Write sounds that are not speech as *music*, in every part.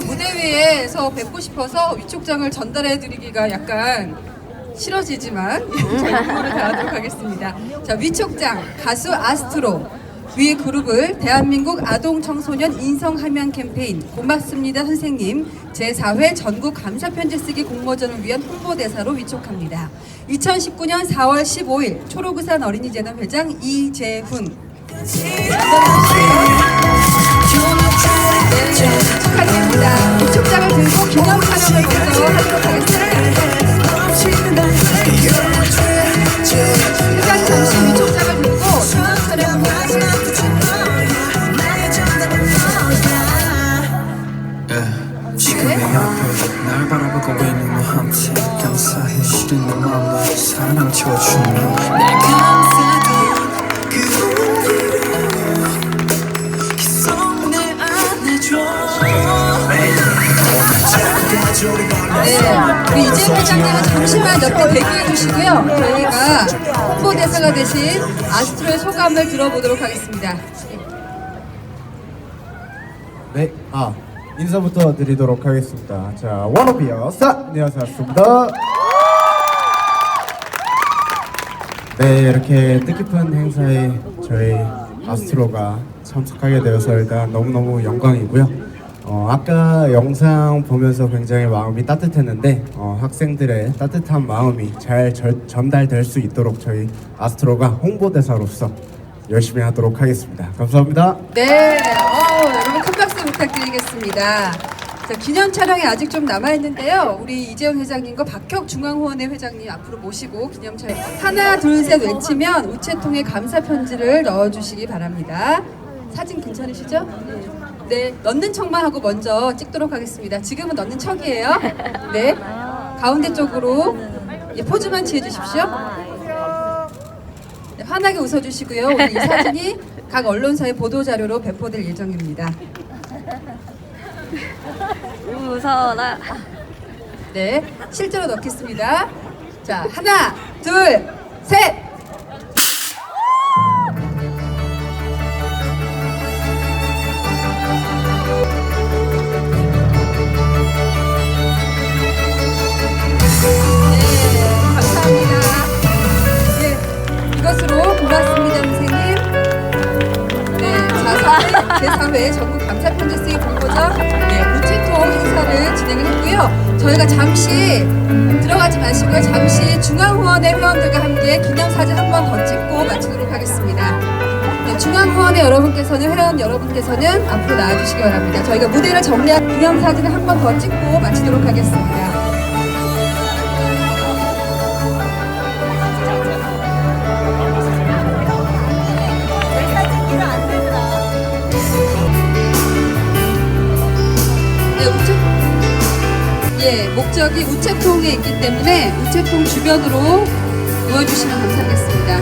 계속 무대 위에서 뵙고 싶어서 위촉장을 전달해 드리기가 약간 싫어지지만 *laughs* 저희 공부를 다하도록 하겠습니다. 자, 위촉장 가수 아스트로. 위 그룹을 대한민국 아동 청소년 인성 함양 캠페인. 고맙습니다 선생님. 제4회 전국 감사 편지 쓰기 공모전을 위한 홍보대사로 위촉합니다. 2019년 4월 15일 초록우산 어린이재단 회장 이재훈 시린 내 맘에 사랑 채워주며 날 감싸고 그 온기로 계속 내 안아줘 네, 우리 이재훈 회장님은 잠시만 옆에 대기해 주시고요. 저희가 홍보대사가 되신 아스트로의 소감을 들어보도록 하겠습니다. 네, 아 인사부터 드리도록 하겠습니다. 자, 워너비어 사 안녕하세요, 아스트로입니다. 네, 이렇게 뜻깊은 행사에 저희 아스트로가 참석하게 되어서 일단 너무너무 영광이고요. 어, 아까 영상 보면서 굉장히 마음이 따뜻했는데 어, 학생들의 따뜻한 마음이 잘 절- 전달될 수 있도록 저희 아스트로가 홍보대사로서 열심히 하도록 하겠습니다. 감사합니다. 네, 어, 여러분 큰 박수 부탁드리겠습니다. 자, 기념 촬영이 아직 좀 남아 있는데요. 우리 이재훈 회장님과 박혁 중앙후원회 회장님 앞으로 모시고 기념 촬영 하나 둘 셋 외치면 우체통에 감사 편지를 넣어주시기 바랍니다. 사진 괜찮으시죠? 네, 넣는 척만 하고 먼저 찍도록 하겠습니다. 지금은 넣는 척이에요. 네, 가운데 쪽으로 예, 포즈만 취해주십시오. 네, 환하게 웃어주시고요. 오늘 이 사진이 각 언론사의 보도 자료로 배포될 예정입니다. 웃어라. 네, 실제로 넣겠습니다. 자, 하나, 둘, 셋. 네, 감사합니다. 네, 이것으로 고맙습니다, 선생님. 네, 자, 4회, 제4회 전국 공모전 네, 우체통 행사를 진행을 했고요. 저희가 잠시 들어가지 마시고요. 잠시 중앙후원회 회원들과 함께 기념사진 한 번 더 찍고 마치도록 하겠습니다. 네, 중앙후원회 여러분께서는, 회원 여러분께서는 앞으로 나와주시기 바랍니다. 저희가 무대를 정리한 기념사진을 한 번 더 찍고 마치도록 하겠습니다. 목적이 우체통에 있기 때문에 우체통 주변으로 모여주시면 감사하겠습니다.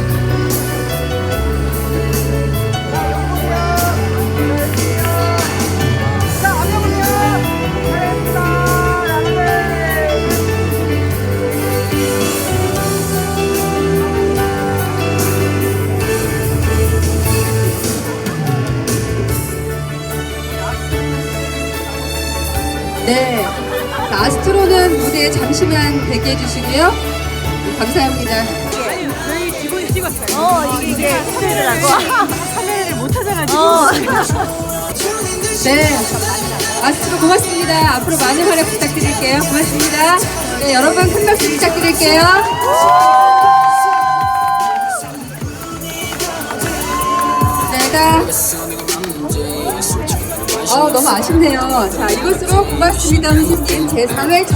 네. 자, 아스트로는 무대에 잠시만 대기해 주시고요. 감사합니다. 어, 이게, 이게 카메라를 하고. 카메라를 못 찾아가지고. 어. 네. 아스트로 고맙습니다. 앞으로 많은 활약 부탁드릴게요. 고맙습니다. 네, 여러분 큰 박수 부탁드릴게요. 네, 다. 어, 너무 아쉽네요. 자, 이것으로 고맙습니다, 선생님. 제4회